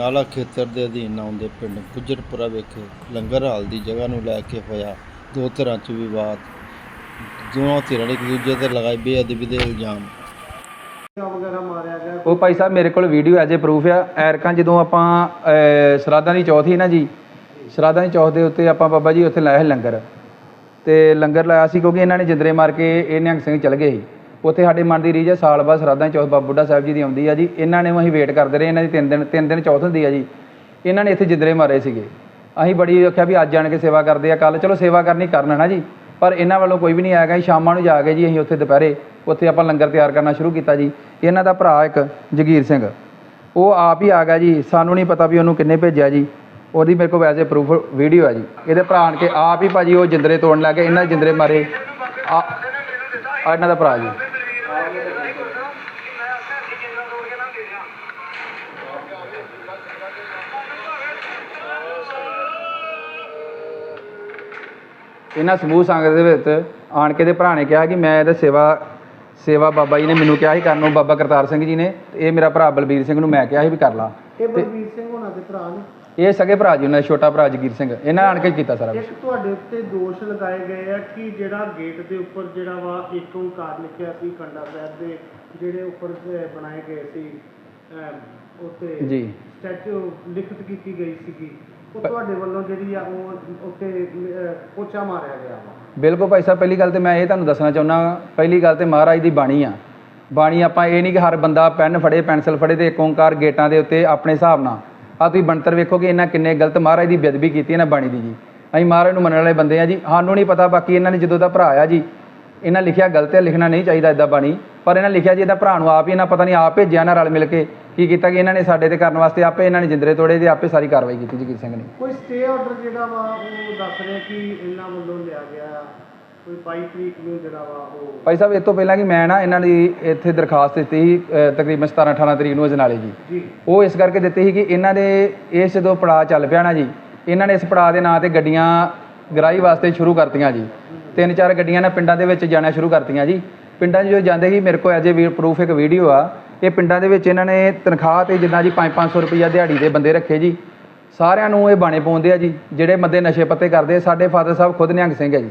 ਨਾਲਾ ਖੇਤਰ ਦੇ ਅਧੀਨ ਆਉਂਦੇ ਪਿੰਡ ਗੁੱਜਰਪੁਰਾ ਵਿਖੇ ਲੰਗਰ ਹਾਲ ਦੀ ਜਗ੍ਹਾ ਨੂੰ ਲੈ ਕੇ ਹੋਇਆ ਦੋ ਧਿਰਾਂ 'ਚ ਵਿਵਾਦ। ਦੋਵਾਂ ਧਿਰਾਂ ਨੇ ਇੱਕ ਦੂਜੇ ਤੇ ਲਗਾਏ ਬੇਅਦਬੀ ਦੇ ਇਲਜ਼ਾਮ। ਮਾਰਿਆ ਗਿਆ ਉਹ ਭਾਈ ਸਾਹਿਬ ਮੇਰੇ ਕੋਲ ਵੀਡੀਓ ਐਜ ਏ ਪ੍ਰੂਫ ਆ। ਐਰਕਾਂ ਜਦੋਂ ਆਪਾਂ ਅਹ, ਦੀ ਚੌਥ ਸੀ ਨਾ ਜੀ ਸ਼ਰਾਧਾਂ ਦੀ ਚੌਥ ਦੇ ਉੱਤੇ ਆਪਾਂ ਬਾਬਾ ਜੀ ਉੱਥੇ ਲਾਇਆ ਸੀ ਲੰਗਰ। ਤੇ ਲੰਗਰ ਲਾਇਆ ਸੀ ਕਿਉਂਕਿ ਇਹਨਾਂ ਨੇ ਜਿੰਦਰੇ ਮਾਰ ਕੇ ਇਹ ਨਿਹੰਗ ਸਿੰਘ ਚਲ ਗਏ ਸੀ। ਉੱਥੇ ਸਾਡੇ ਮਨ ਦੀ ਰੀਝ ਹੈ, ਸਾਲ ਬਾਅਦ ਸ਼ਰਾਧਾਂ ਦੀ ਚੌਥ ਬਾਬਾ ਬੁੱਢਾ ਸਾਹਿਬ ਜੀ ਦੀ ਆਉਂਦੀ ਆ ਜੀ। ਇਹਨਾਂ ਨੇ ਅਸੀਂ ਵੇਟ ਕਰਦੇ ਰਹੇ, ਇਹਨਾਂ ਦੀ ਤਿੰਨ ਦਿਨ ਤਿੰਨ ਦਿਨ ਚੌਥ ਹੁੰਦੀ ਆ ਜੀ। ਇਹਨਾਂ ਨੇ ਇੱਥੇ ਜਿੰਦਰੇ ਮਾਰੇ ਸੀਗੇ। ਅਸੀਂ ਬੜੀ ਆਖਿਆ ਵੀ ਅੱਜ ਆਣ ਕੇ ਸੇਵਾ ਕਰਦੇ ਆ ਕੱਲ ਚਲੋ ਸੇਵਾ ਕਰਨੀ ਕਰਨ ਨਾ ਜੀ। ਪਰ ਇਹਨਾਂ ਵੱਲੋਂ ਕੋਈ ਵੀ ਨਹੀਂ ਆਇਆ ਗਿਆ ਸ਼ਾਮਾਂ ਨੂੰ ਜਾ ਕੇ ਜੀ ਅਸੀਂ ਉੱਥੇ ਦੁਪਹਿਰੇ ਉੱਥੇ ਆਪਾਂ ਲੰਗਰ ਤਿਆਰ ਕਰਨਾ ਸ਼ੁਰੂ ਕੀਤਾ ਜੀ। ਇਹਨਾਂ ਦਾ ਭਰਾ ਇੱਕ ਜਗੀਰ ਸਿੰਘ, ਉਹ ਆਪ ਹੀ ਆ ਗਿਆ ਜੀ। ਸਾਨੂੰ ਨਹੀਂ ਪਤਾ ਵੀ ਉਹਨੂੰ ਕਿੰਨੇ ਭੇਜਿਆ ਜੀ। ਉਹਦੀ ਮੇਰੇ ਕੋਲ ਵੈਸੇ ਪ੍ਰੂਫ ਵੀਡੀਓ ਹੈ ਜੀ। ਇਹਦੇ ਭਰਾ ਆਣ ਕੇ ਆਪ ਹੀ ਭਾਜੀ ਉਹ ਜਿੰਦਰੇ ਤੋੜਨ ਲੱਗੇ ਇਹਨਾਂ ਜਿੰਦਰੇ ਮਾਰੇ। ਆ ਇਹਨਾਂ ਦਾ ਭਰਾ ਜੀ। ਇਹਨਾਂ ਸਮੂਹ ਸੰਗਤ ਦੇ ਵਿੱਚ ਆਣ ਕੇ ਦੇ ਭਰਾ ਨੇ ਕਿਹਾ ਕਿ ਮੈਂ ਇਹਦਾ ਸੇਵਾ ਸੇਵਾ ਬਾਬਾ ਜੀ ਨੇ ਮੈਨੂੰ ਕਿਹਾ ਸੀ ਕਰਨ ਨੂੰ ਬਾਬਾ ਕਰਤਾਰ ਸਿੰਘ ਜੀ ਨੇ ਤੇ ਇਹ ਮੇਰਾ ਭਰਾ ਬਲਬੀਰ ਸਿੰਘ ਨੂੰ ਮੈਂ ਕਿਹਾ ਸੀ ਵੀ ਕਰ ਲਾ। ਇਹ ਬਲਵੀਰ ਸਿੰਘ ਹੋਣਾ ਦੇ ਭਰਾ ਨੇ। ਇਹ ਸਗੇ ਭਰਾ ਜੀ ਉਹਨਾਂ ਦਾ ਛੋਟਾ ਭਰਾ ਜਗੀਰ ਸਿੰਘ। ਇਹਨਾਂ ਆਣ ਕੇ ਕੀਤਾ ਸਾਰਾ ਕੁਛ। ਇੱਕ ਤੁਹਾਡੇ ਉੱਤੇ ਦੋਸ਼ ਲਗਾਏ ਗਏ ਆ ਕਿ ਜਿਹੜਾ ਗੇਟ ਦੇ ਉੱਪਰ ਜਿਹੜਾ ਵਾ ਇੱਕ ਓਂਕਾਰ ਲਿਖਿਆ ਸੀ ਕੰਡਾ ਸਾਹਿਬ ਦੇ ਜਿਹੜੇ ਉੱਪਰ ਅਹ, ਬਣਾਏ ਗਏ ਸੀ ਅਹ, ਉੱਤੇ ਜੀ। ਸਟੈਚੂ ਲਿਖਤ ਕੀਤੀ ਗਈ ਸੀਗੀ ਉਹ ਤੁਹਾਡੇ ਵੱਲੋਂ ਜਿਹੜੀ ਆ ਉਹ ਉੱਤੇ ਅਹ, ਪੋਚਾ ਮਾਰਿਆ ਗਿਆ ਵਾ। ਬਿਲਕੁਲ ਭਾਈ ਸਾਹਿਬ ਪਹਿਲੀ ਗੱਲ ਤੇ ਮੈਂ ਇਹ ਤੁਹਾਨੂੰ ਦੱਸਣਾ ਚਾਹੁੰਦਾ ਪਹਿਲੀ ਗੱਲ ਤੇ ਮਹਾਰਾਜ ਦੀ ਬਾਣੀ ਆ। ਬਾਣੀ ਆਪਾਂ ਇਹ ਨਹੀਂ ਕਿ ਹਰ ਬੰਦਾ ਪੈਨ ਫੜੇ ਪੈਨਸਲ ਫੜੇ ਤੇ ਇੱਕ ਓਂਕਾਰ ਗੇਟਾਂ ਦੇ ਉੱਤੇ ਆਪਣੇ ਹਿਸਾਬ ਨਾਲ। ਆ ਤੁਸੀਂ ਬਣਤਰ ਵੇਖੋ ਕਿ ਇਹਨਾਂ ਕਿੰਨੇ ਗਲਤ ਮਹਾਰਾਜ ਦੀ ਬੇਅਦਬੀ ਕੀਤੀ ਇਹਨਾਂ ਬਾਣੀ ਦੀ ਜੀ। ਅਸੀਂ ਮਹਾਰਾਜ ਨੂੰ ਮੰਨਣ ਵਾਲੇ ਬੰਦੇ ਆ ਜੀ। ਸਾਨੂੰ ਨਹੀਂ ਪਤਾ ਬਾਕੀ ਇਹਨਾਂ ਨੇ ਜਦੋਂ ਦਾ ਭਰਾ ਆ ਜੀ, ਇਹਨਾਂ ਲਿਖਿਆ ਗਲਤ ਹੈ, ਲਿਖਣਾ ਨਹੀਂ ਚਾਹੀਦਾ ਇਦਾਂ ਬਾਣੀ। ਪਰ ਇਹਨਾਂ ਲਿਖਿਆ ਜੀ, ਇਹਦਾ ਭਰਾ ਨੂੰ ਆਪ ਹੀ ਇਹਨਾਂ ਪਤਾ ਨਹੀਂ, ਆਪ ਭੇਜਿਆ ਨਾ ਰਲ ਮਿਲ ਕੇ ਕੀ ਕੀਤਾ ਕਿ ਇਹਨਾਂ ਨੇ ਸਾਡੇ ਤੇ ਕਰਨ ਵਾਸਤੇ ਆਪੇ ਇਹਨਾਂ ਨੇ ਜਿੰਦਰੇ ਤੋੜੇ ਤੇ ਆਪੇ ਸਾਰੀ ਕਾਰਵਾਈ ਕੀਤੀ ਜੀ ਸਿੰਘ ਨੇ। ਕੋਈ ਸਟੇ ਆਰਡਰ ਜਿਹੜਾ ਵਾ, ਉਹ ਦੱਸ ਰਿਹਾ ਕਿ ਇਹਨਾਂ ਵੱਲੋਂ ਲਿਆ ਗਿਆ। ਕੋਈ 22 ਤਰੀਕ ਨੂੰ ਜਿਹੜਾ ਵਾ ਉਹ ਭਾਈ ਸਾਹਿਬ ਇਹ ਤੋਂ ਪਹਿਲਾਂ ਕਿ ਮੈਂ ਨਾ ਇਹਨਾਂ ਦੀ ਇੱਥੇ ਦਰਖਾਸਤ ਦਿੱਤੀ ਸੀ ਅ, ਤਕਰੀਬਨ 17 18 ਤਰੀਕ ਨੂੰ ਅਜਨਾਲੇ ਜੀ। ਜੀ। ਉਹ ਇਸ ਕਰਕੇ ਦਿੱਤੀ ਸੀ ਕਿ ਇਹਨਾਂ ਦੇ ਇਸ ਜਦੋਂ ਪੜਾਅ ਚੱਲ ਪਿਆ ਨਾ ਜੀ ਇਹਨਾਂ ਨੇ ਇਸ ਪੜਾਅ ਦੇ ਨਾਂ ਤੇ ਗੱਡੀਆਂ ਗਰਾਈ ਵਾਸਤੇ ਸ਼ੁਰੂ ਕਰਤੀਆਂ ਜੀ। ਤਿੰਨ ਚਾਰ ਗੱਡੀਆਂ ਨੇ ਪਿੰਡਾਂ ਦੇ ਵਿੱਚ ਜਾਣਾ ਸ਼ੁਰੂ ਕਰਤੀਆਂ ਜੀ। ਪਿੰਡਾਂ 'ਚ ਜਾਂਦੇ ਸੀ ਮੇਰੇ ਕੋਲ ਅਜੇ ਵੀ ਪ੍ਰੂਫ ਇੱਕ ਵੀਡੀਓ ਆ। ਇਹ ਪਿੰਡਾਂ ਦੇ ਵਿੱਚ ਇਹਨਾਂ ਨੇ ਤਨਖਾਹ ਤੇ ਜਿੱਦਾਂ ਜੀ 5-500 ਰੁਪਈਆ ਦਿਹਾੜੀ ਦੇ ਬੰਦੇ ਰੱਖੇ ਜੀ। ਸਾਰਿਆਂ ਨੂੰ ਇਹ ਬਾਣੇ ਪਾਉਂਦੇ ਆ ਜੀ ਜਿਹੜੇ ਬੰਦੇ ਨਸ਼ੇ ਪੱਤੇ ਕਰਦੇ ਆ। ਸਾਡੇ ਫਾਦਰ ਸਾਹਿਬ ਖੁਦ ਨਿਹੰਗ ਸਿੰਘ ਹੈ ਜੀ।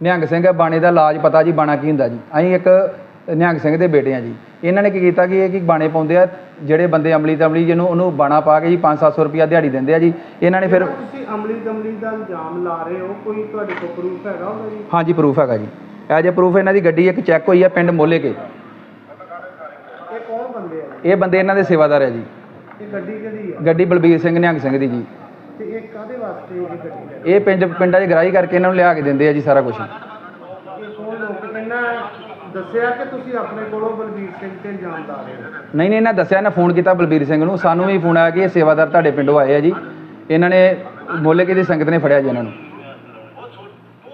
ਨਿਹੰਗ ਸਿੰਘ ਬਾਣੇ ਦਾ ਇਲਾਜ ਪਤਾ ਜੀ ਬਾਣਾ ਕੀ ਹੁੰਦਾ ਜੀ? ਅਸੀਂ ਇੱਕ ਨਿਹੰਗ ਸਿੰਘ ਦੇ ਬੇਟੇ ਆ ਜੀ। ਇਹਨਾਂ ਨੇ ਕੀ ਕੀਤਾ ਕਿ ਇਹ ਕੀ ਬਾਣੇ ਪਾਉਂਦੇ ਆ ਜਿਹੜੇ ਬੰਦੇ ਅਮਲੀ ਤਮਲੀ ਜਿਹਨੂੰ ਉਹਨੂੰ ਬਾਣਾ ਪਾ ਕੇ ਜੀ 5-700 ਰੁਪਿਆ ਦਿਹਾੜੀ ਦਿੰਦੇ ਆ ਜੀ। ਇਹਨਾਂ ਨੇ ਫਿਰ ਤੁਸੀਂ ਅਮਲੀ ਦਮਲੀ ਦਾ ਇਲਜ਼ਾਮ ਲਾ ਰਹੇ ਹੋ ਕੋਈ ਤੁਹਾਡੇ ਕੋਲ ਪ੍ਰੂਫ ਹੈਗਾ ਉਹਦਾ ਜੀ? ਹਾਂਜੀ ਪ੍ਰੂਫ ਹੈਗਾ ਜੀ। ਐਜ ਅ ਪ੍ਰੂਫ ਇਹਨਾਂ ਦੀ ਗੱਡੀ ਇੱਕ ਚੈੱਕ ਹੋਈ ਆ ਪਿੰਡ ਮੋਲੇ ਕੇ। ਇਹ ਕੌਣ ਬੰਦੇ ਆ? ਇਹ ਬੰਦੇ ਇਹਨਾਂ ਦੇ ਸੇਵਾਦਾਰ ਹੈ ਜੀ। ਇਹ ਗੱਡੀ ਕਿਹਦੀ ਆ? ਗੱਡੀ ਬਲਬੀਰ ਸਿੰਘ ਨਿਹੰਗ ਸਿੰਘ ਦੀ ਜੀ। ਤੇ ਇਹ ਕਾਦੇ ਵਾਸਤੇ ਇਹ ਗੱਡੀ ਹੈ ਇਹ ਪਿੰਡ ਪਿੰਡਾਂ 'ਚ ਗ੍ਰਾਈ ਕਰਕੇ ਇਹਨਾਂ ਨੂੰ ਲਿਆ ਕੇ ਦਿੰਦੇ ਆ ਜੀ ਸਾਰਾ ਕੁਝ ਇਹ ਕੌਣ ਲੋਕ ਇਹਨਾਂ ਦੱਸਿਆ ਕਿ ਤੁਸੀਂ ਆਪਣੇ ਕੋਲੋਂ ਬਲਬੀਰ ਸਿੰਘ ਤੇ ਇਲਜ਼ਾਮ ਲਾ ਰਹੇ ਹੋ? ਨਹੀਂ ਨਹੀਂ ਇਹਨਾਂ ਦੱਸਿਆ ਇਹਨਾਂ ਫੋਨ ਕੀਤਾ ਬਲਬੀਰ ਸਿੰਘ ਨੂੰ। ਸਾਨੂੰ ਵੀ ਫੋਨ ਆਇਆ ਕਿ ਇਹ ਸੇਵਾਦਾਰ ਤੁਹਾਡੇ ਪਿੰਡੋਂ ਆਏ ਆ ਜੀ। ਇਹਨਾਂ ਨੇ ਮੋਲੇਕੇ ਦੀ ਸੰਗਤ ਨੇ ਫੜਿਆ ਜੀ ਇਹਨਾਂ ਨੂੰ।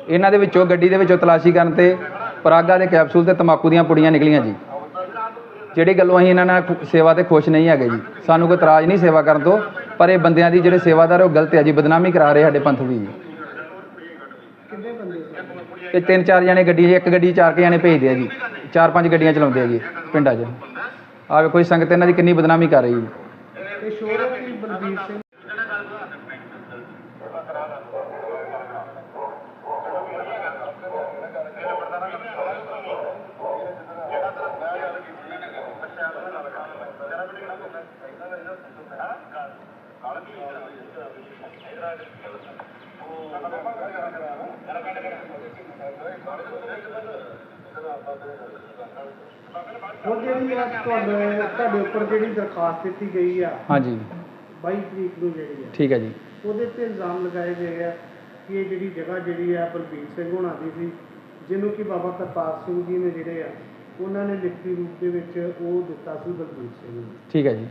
ਇਹਨਾਂ ਦੇ ਵਿੱਚੋਂ ਗੱਡੀ ਦੇ ਵਿੱਚੋਂ ਤਲਾਸ਼ੀ ਕਰਨ ਤੇ ਪਰਾਗਾ ਦੇ ਕੈਪਸੂਲ ਤੇ ਤਮਾਕੂ ਦੀਆਂ ਪੁੜੀਆਂ ਨਿਕਲੀਆਂ ਜੀ। ਜਿਹੜੀ ਗੱਲੋਂ ਅਸੀਂ ਇਹਨਾਂ ਨਾਲ ਸੇਵਾ ਤੇ ਖੁਸ਼ ਨਹੀਂ ਹੈਗੇ ਜੀ। ਸਾਨੂੰ ਕੋਈ ਇਤਰਾਜ਼ ਨਹੀਂ ਸੇਵਾ ਕਰਨ ਤੋਂ ਪਰ ਇਹ ਬੰਦਿਆਂ ਦੀ ਜਿਹੜੇ ਸੇਵਾਦਾਰ ਉਹ ਗਲਤ ਹੈ ਜੀ। ਬਦਨਾਮੀ ਕਰਾ ਰਹੇ ਸਾਡੇ ਪੰਥ ਦੀ ਇਹ ਤਿੰਨ ਚਾਰ ਜਣੇ ਗੱਡੀ ਇੱਕ ਗੱਡੀ ਚਾਰ ਕੇ ਜਣੇ ਭੇਜਦੇ ਆ ਜੀ। ਚਾਰ ਪੰਜ ਗੱਡੀਆਂ ਚਲਾਉਂਦੇ ਆ ਜੀ ਪਿੰਡਾਂ 'ਚ। ਆਹ ਵੇਖੋ ਜੀ ਸੰਗਤ ਇਹਨਾਂ ਦੀ ਕਿੰਨੀ ਬਦਨਾਮੀ ਕਰ ਰਹੀ ਹੈ ਇਹ ਸ਼ੋਰ ਹੈ ਕਿ ਬਲਬੀਰ ਸਿੰਘ ਹੁਣ ਜਿਹੜੀ ਆ ਤੁਹਾਡੇ ਤੁਹਾਡੇ ਉੱਪਰ ਜਿਹੜੀ ਦਰਖਾਸਤ ਦਿੱਤੀ ਗਈ ਆ ਹਾਂਜੀ। 22 ਤਰੀਕ ਨੂੰ ਜਿਹੜੀ ਆ। ਠੀਕ ਹੈ ਜੀ। ਉਹਦੇ ਤੇ ਇਲਜ਼ਾਮ ਲਗਾਏ ਗਏ ਆ ਕਿ ਇਹ ਜਿਹੜੀ ਜਗ੍ਹਾ ਜਿਹੜੀ ਆ ਬਲਬੀਰ ਸਿੰਘ ਹੋਣਾ ਦੀ ਸੀ ਜਿਹਨੂੰ ਕਿ ਬਾਬਾ ਕਰਤਾਰ ਸਿੰਘ ਜੀ ਨੇ ਜਿਹੜੇ ਆ ਉਹਨਾਂ ਨੇ ਲਿਖਤੀ ਰੂਪ ਦੇ ਵਿੱਚ ਉਹ ਦਿੱਤਾ ਸੀ ਬਲਬੀਰ ਸਿੰਘ ਨੂੰ। ਠੀਕ ਹੈ ਜੀ।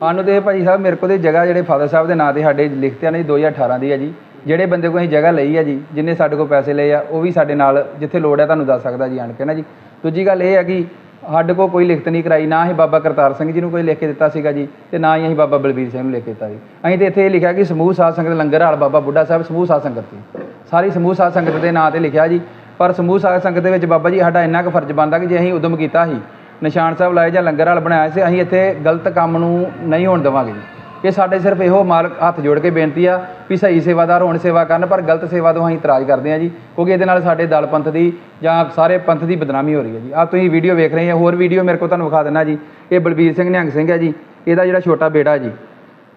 ਸਾਨੂੰ ਤੇ ਭਾਈ ਸਾਹਿਬ ਮੇਰੇ ਕੋਲ ਤੇ ਜਗ੍ਹਾ ਜਿਹੜੇ ਫਾਦਰ ਸਾਹਿਬ ਦੇ ਨਾਂ ਤੇ ਸਾਡੇ ਲਿਖਤਿਆਂ ਨੇ 2018 ਦੀ ਹੈ ਜੀ। ਜਿਹੜੇ ਬੰਦੇ ਕੋਲ ਅਸੀਂ ਜਗ੍ਹਾ ਲਈ ਹੈ ਜੀ, ਜਿੰਨੇ ਸਾਡੇ ਕੋਲ ਪੈਸੇ ਲਏ ਆ, ਉਹ ਵੀ ਸਾਡੇ ਨਾਲ ਜਿੱਥੇ ਲੋੜ ਹੈ ਤੁਹਾਨੂੰ ਦੱਸ ਸਕਦਾ ਜੀ ਆਣ ਕੇ ਨਾ ਜੀ। ਦੂਜੀ ਗੱਲ ਇਹ ਹੈ ਕਿ ਸਾਡੇ ਕੋਲ ਕੋਈ ਲਿਖਤ ਨਹੀਂ ਕਰਾਈ, ਨਾ ਹੀ ਬਾਬਾ ਕਰਤਾਰ ਸਿੰਘ ਜੀ ਨੂੰ ਕੋਈ ਲਿਖ ਕੇ ਦਿੱਤਾ ਸੀਗਾ ਜੀ, ਤੇ ਨਾ ਹੀ ਅਸੀਂ ਬਾਬਾ ਬਲਬੀਰ ਸਿੰਘ ਨੂੰ ਲਿਖ ਕੇ ਦਿੱਤਾ ਜੀ। ਅਸੀਂ ਤੇ ਇੱਥੇ ਇਹ ਲਿਖਿਆ ਕਿ ਸਮੂਹ ਸਾਧ ਸੰਗਤ ਲੰਗਰ ਹਾਲ ਬਾਬਾ ਬੁੱਢਾ ਸਾਹਿਬ ਸਮੂਹ ਸਾਧ ਸੰਗਤ ਦੀ ਸਾਰੀ ਸਮੂਹ ਸਾਧ ਸੰਗਤ ਦੇ ਨਾਂ ਤੇ ਲਿਖਿਆ ਜੀ, ਪਰ ਸਮੂਹ ਸਾਧ ਸੰਗਤ ਦੇ ਵਿੱਚ ਬਾਬਾ ਜੀ ਸਾਡਾ ਇੰਨਾ ਕੁ ਫਰਜ਼ ਬਣਦਾ ਕਿ ਜੇ ਅਸੀਂ ਉਦਮ ਕੀਤਾ ਸੀ ਨਿਸ਼ਾਨ ਸਾਹਿਬ ਲਾਏ ਜਾਂ ਲੰਗਰ ਹਾਲ ਬਣਾਇਆ ਸੀ, ਅਸੀਂ ਇੱਥੇ ਗਲਤ ਕੰਮ ਨੂੰ ਨਹੀਂ ਹੋਣ ਦੇਵਾਂਗੇ ਜੀ। ਇਹ ਸਾਡੇ ਸਿਰਫ ਇਹੋ ਮਾਲਕ ਹੱਥ ਜੋੜ ਕੇ ਬੇਨਤੀ ਆ ਵੀ ਸਹੀ ਸੇਵਾਦਾਰ ਹੋਣ, ਸੇਵਾ ਕਰਨ, ਪਰ ਗਲਤ ਸੇਵਾ ਤੋਂ ਅਸੀਂ ਇਤਰਾਜ਼ ਕਰਦੇ ਹਾਂ ਜੀ, ਕਿਉਂਕਿ ਇਹਦੇ ਨਾਲ ਸਾਡੇ ਦਲ ਪੰਥ ਦੀ ਜਾਂ ਸਾਰੇ ਪੰਥ ਦੀ ਬਦਨਾਮੀ ਹੋ ਰਹੀ ਹੈ ਜੀ। ਆ ਤੁਸੀਂ ਵੀਡੀਓ ਵੇਖ ਰਹੇ ਹੋ ਹੋਰ ਵੀਡੀਓ ਮੇਰੇ ਕੋਲ ਤੁਹਾਨੂੰ ਵਿਖਾ ਦਿੰਦਾ ਜੀ। ਇਹ ਬਲਬੀਰ ਸਿੰਘ ਨਿਹੰਗ ਸਿੰਘ ਹੈ ਜੀ, ਇਹਦਾ ਜਿਹੜਾ ਛੋਟਾ ਬੇਟਾ ਜੀ,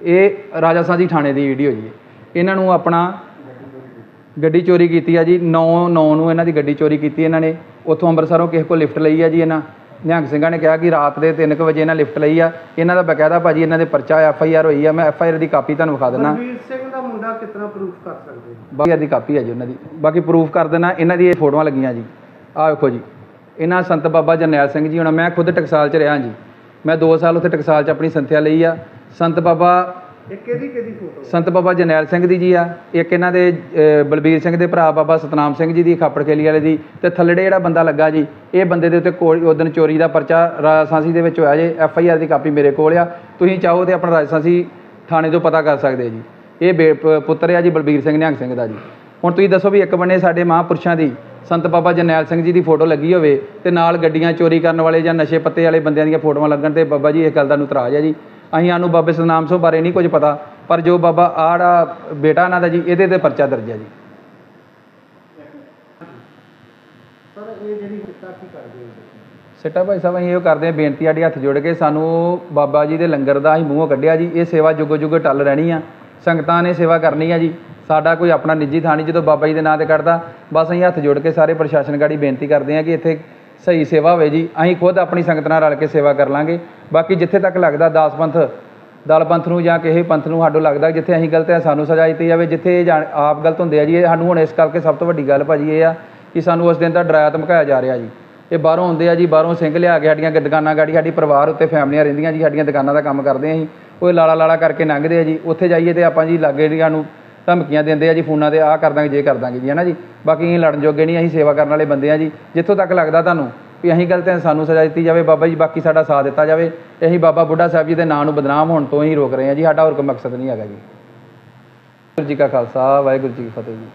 ਇਹ ਰਾਜਾ ਸਾਂਝੀ ਥਾਣੇ ਦੀ ਵੀਡੀਓ ਜੀ। ਇਹਨਾਂ ਨੂੰ ਆਪਣਾ ਗੱਡੀ ਚੋਰੀ ਕੀਤੀ ਆ ਜੀ 9 9 ਨੂੰ ਇਹਨਾਂ ਦੀ ਗੱਡੀ ਚੋਰੀ ਕੀਤੀ ਇਹਨਾਂ ਨੇ, ਉੱਥੋਂ ਅੰਮ੍ਰਿਤਸਰੋਂ ਕਿਸੇ ਕੋਲ ਲਿਫਟ ਲਈ ਆ ਜੀ ਇਹਨਾਂ। ਨਿਹੰਗ ਸਿੰਘਾਂ ਨੇ ਕਿਹਾ ਕਿ ਰਾਤ ਦੇ 3 ਵਜੇ ਇਹਨਾਂ ਲਿਫਟ ਲਈ ਆ। ਇਹਨਾਂ ਦਾ ਬਕਾਇਦਾ ਭਾਜੀ ਇਹਨਾਂ ਦੇ ਪਰਚਾ ਐਫ ਆਈ ਆਰ ਹੋਈ ਆ। ਮੈਂ ਐਫ ਆਈ ਆਰ ਦੀ ਕਾਪੀ ਤੁਹਾਨੂੰ ਵਿਖਾ ਦਿੰਦਾ। ਬਲਬੀਰ ਸਿੰਘ ਦਾ ਮੁੰਡਾ ਕਿਤਨਾ ਪ੍ਰੂਫ ਕਰ ਸਕਦੇ? ਬਾਕੀ ਦੀ ਕਾਪੀ ਹੈ ਜੀ ਉਹਨਾਂ ਦੀ। ਬਾਕੀ ਪ੍ਰੂਫ ਕਰ ਦੇਣਾ ਇਹਨਾਂ ਦੀ ਇਹ ਫੋਟੋਆਂ ਲੱਗੀਆਂ ਜੀ। ਆਹ ਵੇਖੋ ਜੀ। ਇਹਨਾਂ ਸੰਤ ਬਾਬਾ ਜਰਨੈਲ ਸਿੰਘ ਜੀ ਹੁਣ ਮੈਂ ਖੁਦ ਟਕਸਾਲ 'ਚ ਰਿਹਾ ਜੀ। ਮੈਂ 2 ਸਾਲ ਉੱਥੇ ਟਕਸਾਲ 'ਚ ਆਪਣੀ ਸੰਥਿਆ ਲਈ ਆ। ਸੰਤ ਬਾਬਾ ਇਹ ਕਿਹਦੀ ਕਿਹਦੀ ਫੋਟੋ? ਸੰਤ ਬਾਬਾ ਜਰਨੈਲ ਸਿੰਘ ਦੀ ਜੀ ਆ। ਇੱਕ ਇਹਨਾਂ ਦੇ ਅ, ਬਲਬੀਰ ਸਿੰਘ ਦੇ ਭਰਾ ਬਾਬਾ ਸਤਨਾਮ ਸਿੰਘ ਜੀ ਦੀ ਖਾਪੜ ਖੇਲੀ ਵਾਲੇ ਦੀ। ਤੇ ਥੱਲੜੇ ਜਿਹੜਾ ਬੰਦਾ ਲੱਗਾ ਜੀ ਇਹ ਬੰਦੇ ਦੇ ਉੱਤੇ ਕੋਲ ਉਦੋਂ ਚੋਰੀ ਦਾ ਪਰਚਾ ਰਾਜਸਾਂਸੀ ਦੇ ਵਿੱਚ ਹੋਇਆ ਜੇ। ਐਫ ਆਈ ਆਰ ਦੀ ਕਾਪੀ ਮੇਰੇ ਕੋਲ ਆ। ਤੁਸੀਂ ਚਾਹੋ ਤੇ ਆਪਣਾ ਰਾਜਸਾਂਸੀ ਥਾਣੇ ਤੋਂ ਪਤਾ ਕਰ ਸਕਦੇ ਜੀ। ਇਹ ਬੇ- ਪ- ਪੁੱਤਰ ਆ ਜੀ ਬਲਬੀਰ ਸਿੰਘ ਨਿਹੰਗ ਸਿੰਘ ਦਾ ਜੀ। ਹੁਣ ਤੁਸੀਂ ਦੱਸੋ ਵੀ ਇੱਕ ਬੰਨੇ ਸਾਡੇ ਮਹਾਂਪੁਰਸ਼ਾਂ ਦੀ ਸੰਤ ਬਾਬਾ ਜਰਨੈਲ ਸਿੰਘ ਜੀ ਦੀ ਫੋਟੋ ਲੱਗੀ ਹੋਵੇ ਤੇ ਨਾਲ ਗੱਡੀਆਂ ਚੋਰੀ ਕਰਨ ਵਾਲੇ ਜਾਂ ਨਸ਼ੇ ਪੱਤੇ ਵਾਲੇ ਬੰਦਿਆਂ ਦੀਆਂ ਫੋਟੋਆਂ ਲੱਗਣ ਤੇ ਬਾਬਾ ਜੀ ਇਹ ਗੱਲ ਦਾ ਨੂੰ ਇਤਰਾਜ਼ ਹੈ ਜੀ। ਅਸੀਂ ਸਾਨੂੰ ਬਾਬੇ ਸਤਨਾਮ ਸਿੰਘ ਬਾਰੇ ਨਹੀਂ ਕੁਝ ਪਤਾ ਪਰ ਜੋ ਬਾਬਾ ਆੜਾ ਬੇਟਾ ਇਹਨਾਂ ਦਾ ਜੀ ਇਹਦੇ ਤੇ ਪਰਚਾ ਦਰਜ ਹੈ ਜੀ। ਸਰ ਇਹ ਜਿਹੜੀ ਕਿੱਤਾ ਕੀ ਕਰਦੇ ਹੋ ਸਿੱਟਾ ਭਾਈ ਸਾਹਿਬ ਅਸੀਂ ਇਹੋ ਕਰਦੇ ਹਾਂ ਬੇਨਤੀ ਆੜੀ ਹੱਥ ਜੋੜ ਕੇ ਸਾਨੂੰ ਬਾਬਾ ਜੀ ਦੇ ਲੰਗਰ ਦਾ ਅਸੀਂ ਮੂੰਹੋਂ ਕੱਢਿਆ ਜੀ ਇਹ ਸੇਵਾ ਜੁਗੋ ਜੁਗੋ ਟੱਲ ਰਹਿਣੀ ਆ। ਸੰਗਤਾਂ ਨੇ ਸੇਵਾ ਕਰਨੀ ਆ ਜੀ। ਸਾਡਾ ਕੋਈ ਆਪਣਾ ਨਿੱਜੀ ਥਾਂ ਨਹੀਂ ਜਦੋਂ ਬਾਬਾ ਜੀ ਦੇ ਨਾਂ ਤੇ ਕੱਢਦਾ। ਬਸ ਅਸੀਂ ਹੱਥ ਜੋੜ ਕੇ ਸਾਰੇ ਪ੍ਰਸ਼ਾਸਨ ਗਾੜੀ ਬੇਨਤੀ ਕਰਦੇ ਹਾਂ ਕਿ ਇੱਥੇ ਸਹੀ ਸੇਵਾ ਹੋਵੇ ਜੀ, ਅਸੀਂ ਖੁਦ ਆਪਣੀ ਸੰਗਤ ਨਾਲ ਰਲ ਕੇ ਸੇਵਾ ਕਰ ਲਾਂਗੇ। ਬਾਕੀ ਜਿੱਥੇ ਤੱਕ ਲੱਗਦਾ ਦਾਸ ਪੰਥ, ਦਲ ਪੰਥ ਨੂੰ ਜਾਂ ਕਿਸੇ ਪੰਥ ਨੂੰ ਸਾਡੋ ਲੱਗਦਾ, ਜਿੱਥੇ ਅਸੀਂ ਗਲਤ ਹੈ ਸਾਨੂੰ ਸਜ਼ਾ ਦਿੱਤੀ ਜਾਵੇ, ਜਿੱਥੇ ਇਹ ਜਾਣ- ਆਪ ਗਲਤ ਹੁੰਦੇ ਆ ਜੀ, ਇਹ ਸਾਨੂੰ ਹੁਣ ਇਸ ਕਰਕੇ ਸਭ ਤੋਂ ਵੱਡੀ ਗੱਲ ਭਾਜੀ ਇਹ ਆ ਕਿ ਸਾਨੂੰ ਉਸ ਦਿਨ ਦਾ ਡਰਾਇਆ ਧਮਕਾਇਆ ਜਾ ਰਿਹਾ ਜੀ। ਇਹ ਬਾਹਰੋਂ ਆਉਂਦੇ ਆ ਜੀ, ਬਾਹਰੋਂ ਸਿੰਘ ਲਿਆ ਕੇ ਸਾਡੀਆਂ ਦੁਕਾਨਾਂ ਗਾੜੀ ਸਾਡੀ ਪਰਿਵਾਰ ਉੱਤੇ ਫੈਮਲੀਆਂ ਰਹਿੰਦੀਆਂ ਜੀ, ਸਾਡੀਆਂ ਦੁਕਾਨਾਂ ਦਾ ਕੰਮ ਕਰਦੇ ਆ ਅਸੀਂ। ਉਹ ਲਾਲਾ ਲਾਲਾ ਕਰਕੇ ਲੰਘਦੇ ਆ ਜੀ, ਉੱਥੇ ਜਾਈਏ ਤੇ ਆਪਾਂ ਜੀ ਲਾਗੇ ਜਿਹੜੀਆਂ ਨੂੰ ਧਮਕੀਆਂ ਦਿੰਦੇ ਆ ਜੀ ਫੋਨਾਂ ਤੇ, ਆਹ ਕਰ ਦਾਂਗੇ, ਜੇ ਕਰ ਦਾਂਗੇ ਜੀ ਹੈ ਨਾ ਜੀ? ਬਾਕੀ ਅਸੀਂ ਲੜਨ ਜੋਗੇ ਨਹੀਂ, ਅਸੀਂ ਸੇਵਾ ਕਰਨ ਵਾਲੇ ਬੰਦੇ ਆ ਜੀ। ਜਿੱਥੋਂ ਤੱਕ ਲੱਗਦਾ ਤੁਹਾਨੂੰ ਵੀ ਅਸੀਂ ਗਲਤ ਹਾਂ, ਸਾਨੂੰ ਸਜ਼ਾ ਦਿੱਤੀ ਜਾਵੇ, ਬਾਬਾ ਜੀ, ਬਾਕੀ ਸਾਡਾ ਸਾਥ ਦਿੱਤਾ ਜਾਵੇ ਤੇ ਅਸੀਂ ਬਾਬਾ ਬੁੱਢਾ ਸਾਹਿਬ ਜੀ ਦੇ ਨਾਂ ਨੂੰ ਬਦਨਾਮ ਹੋਣ ਤੋਂ ਹੀ ਰੋਕ ਰਹੇ ਹਾਂ ਜੀ। ਸਾਡਾ ਹੋਰ ਕੋਈ ਮਕਸਦ ਨਹੀਂ ਹੈਗਾ ਜੀ। ਵਾਹਿਗੁਰੂ ਜੀ ਕਾ ਖਾਲਸਾ, ਵਾਹਿਗੁਰੂ ਜੀ ਕੀ ਫਤਿਹ ਜੀ।